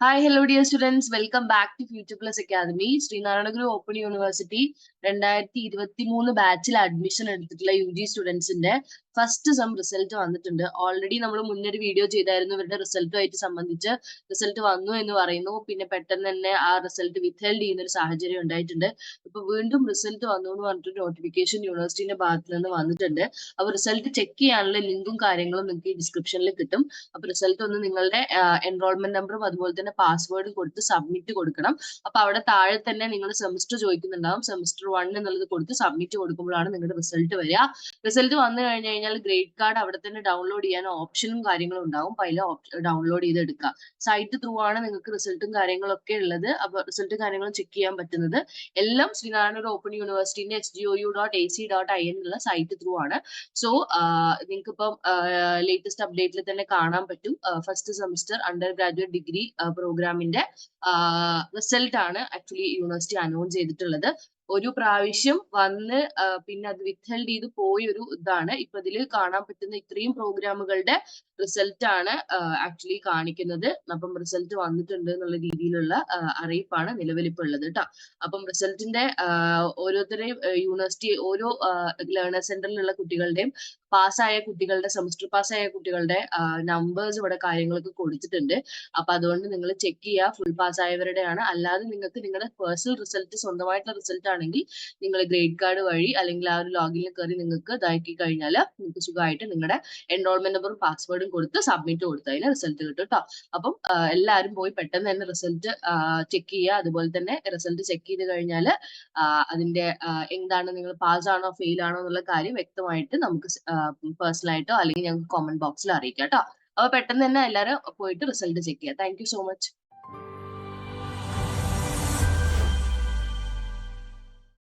Hi hello dear students welcome back to future plus academy Sreenarayana Guru open university രണ്ടായിരത്തി ഇരുപത്തി മൂന്ന് ബാച്ചിൽ admission എടുത്തിട്ടുള്ള യു ജി സ്റ്റുഡൻസിന്റെ ഫസ്റ്റ് സം റിസൾട്ട് വന്നിട്ടുണ്ട്. ഓൾറെഡി നമ്മൾ മുന്നൊരു വീഡിയോ ചെയ്തായിരുന്നു. ഇവരുടെ റിസൾട്ടുമായിട്ട് സംബന്ധിച്ച് റിസൾട്ട് വന്നു എന്ന് പറയുന്നു. പിന്നെ പെട്ടെന്ന് തന്നെ ആ റിസൾട്ട് വിത്ത്ഹെൽഡ് ചെയ്യുന്ന ഒരു സാഹചര്യം ഉണ്ടായിട്ടുണ്ട്. ഇപ്പൊ വീണ്ടും റിസൾട്ട് വന്നു എന്ന് പറഞ്ഞിട്ട് നോട്ടിഫിക്കേഷൻ യൂണിവേഴ്സിറ്റിന്റെ ഭാഗത്ത് നിന്ന് വന്നിട്ടുണ്ട്. അപ്പൊ റിസൾട്ട് ചെക്ക് ചെയ്യാനുള്ള ലിങ്കും കാര്യങ്ങളും നിങ്ങൾക്ക് ഡിസ്ക്രിപ്ഷനിൽ കിട്ടും. അപ്പൊ റിസൾട്ട് ഒന്ന് നിങ്ങളുടെ എൻറോൾമെന്റ് നമ്പറും അതുപോലെ തന്നെ പാസ്വേഡും കൊടുത്ത് സബ്മിറ്റ് കൊടുക്കണം. അപ്പൊ അവിടെ താഴെ തന്നെ നിങ്ങൾ സെമിസ്റ്റർ ചോദിക്കുന്നുണ്ടാവും. സെമിസ്റ്റർ വൺ എന്നുള്ളത് കൊടുത്ത് സബ്മിറ്റ് കൊടുക്കുമ്പോഴാണ് നിങ്ങളുടെ റിസൾട്ട് വരിക. റിസൾട്ട് വന്നു കഴിഞ്ഞു കഴിഞ്ഞാൽ ഗ്രേഡ് കാർഡ് അവിടെ തന്നെ ഡൗൺലോഡ് ചെയ്യാൻ ഓപ്ഷനും കാര്യങ്ങളും ഉണ്ടാവും. അപ്പൊ അതിൽ ഡൗൺലോഡ് ചെയ്ത് എടുക്കുക സൈറ്റ് ത്രൂ ആണ് നിങ്ങൾക്ക് റിസൾട്ടും കാര്യങ്ങളൊക്കെ ഉള്ളത്. അപ്പൊ റിസൾട്ടും കാര്യങ്ങളും ചെക്ക് ചെയ്യാൻ പറ്റുന്നത്. എല്ലാം Sreenarayana open യൂണിവേഴ്സിറ്റിന്റെ S G O U dot A C dot I N ഉള്ള സൈറ്റ് ത്രൂ ആണ് സോ നിങ്ങൾക്ക് ഇപ്പം ലേറ്റസ്റ്റ് അപ്ഡേറ്റിൽ തന്നെ കാണാൻ പറ്റും. First semester undergraduate degree പ്രോഗ്രാമിന്റെ റിസൾട്ട് ആണ് ആക്ച്വലി യൂണിവേഴ്സിറ്റി അനൗൺസ് ചെയ്തിട്ടുള്ളത്. ഒരു പ്രാവശ്യം വന്ന് പിന്നെ അത് വിത്ത്ഹെൽഡ് ചെയ്ത് പോയൊരു ഇതാണ്. ഇപ്പൊ ഇതിൽ കാണാൻ പറ്റുന്ന ഇത്രയും പ്രോഗ്രാമുകളുടെ റിസൾട്ട് ആണ് ആക്ച്വലി കാണിക്കുന്നത്. അപ്പം റിസൾട്ട് വന്നിട്ടുണ്ട് എന്നുള്ള രീതിയിലുള്ള അറിയിപ്പാണ് നിലവിലിപ്പോൾ ഉള്ളത് കേട്ടോ അപ്പം റിസൾട്ടിന്റെ ഓരോരുത്തരെയും യൂണിവേഴ്സിറ്റി ഓരോ ലേണർ സെന്ററിലുള്ള കുട്ടികളുടെയും പാസ്സായ കുട്ടികളുടെ സെമസ്റ്റർ പാസ്സായ കുട്ടികളുടെ നമ്പേഴ്സ് ഇവിടെ കാര്യങ്ങളൊക്കെ കൊടുത്തിട്ടുണ്ട്. അപ്പൊ അതുകൊണ്ട് നിങ്ങൾ ചെക്ക് ചെയ്യുക ഫുൾ പാസ്സായവരുടെയാണ് അല്ലാതെ നിങ്ങൾക്ക് നിങ്ങളുടെ പേഴ്സണൽ റിസൾട്ട് സ്വന്തമായിട്ടുള്ള റിസൾട്ട് ആണെങ്കിൽ നിങ്ങൾ ഗ്രേഡ് കാർഡ് വഴി അല്ലെങ്കിൽ ആ ഒരു ലോഗിനിൽ കയറി നിങ്ങൾക്ക് ഇതാക്കി കഴിഞ്ഞാൽ നിങ്ങൾക്ക് സുഖമായിട്ട് നിങ്ങളുടെ എൻറോൾമെന്റ് നമ്പറും പാസ്വേഡും കൊടുത്ത് സബ്മിറ്റ് കൊടുത്ത് അതിന് റിസൾട്ട് കിട്ടും കേട്ടോ അപ്പം എല്ലാവരും പോയി പെട്ടെന്ന് തന്നെ റിസൾട്ട് ചെക്ക് ചെയ്യുക. അതുപോലെ തന്നെ റിസൾട്ട് ചെക്ക് ചെയ്ത് കഴിഞ്ഞാൽ അതിന്റെ എന്താണ് നിങ്ങൾ പാസ് ആണോ ഫെയിൽ ആണോ എന്നുള്ള കാര്യം വ്യക്തമായിട്ട് നമുക്ക് പേഴ്സണൽ ആയിട്ടോ അല്ലെങ്കിൽ ഞങ്ങൾക്ക് കോമന്റ് ബോക്സിൽ അറിയിക്കാം കേട്ടോ അപ്പൊ പെട്ടെന്ന് തന്നെ എല്ലാവരും പോയിട്ട് റിസൾട്ട് ചെക്ക് ചെയ്യാം താങ്ക് സോ മച്ച്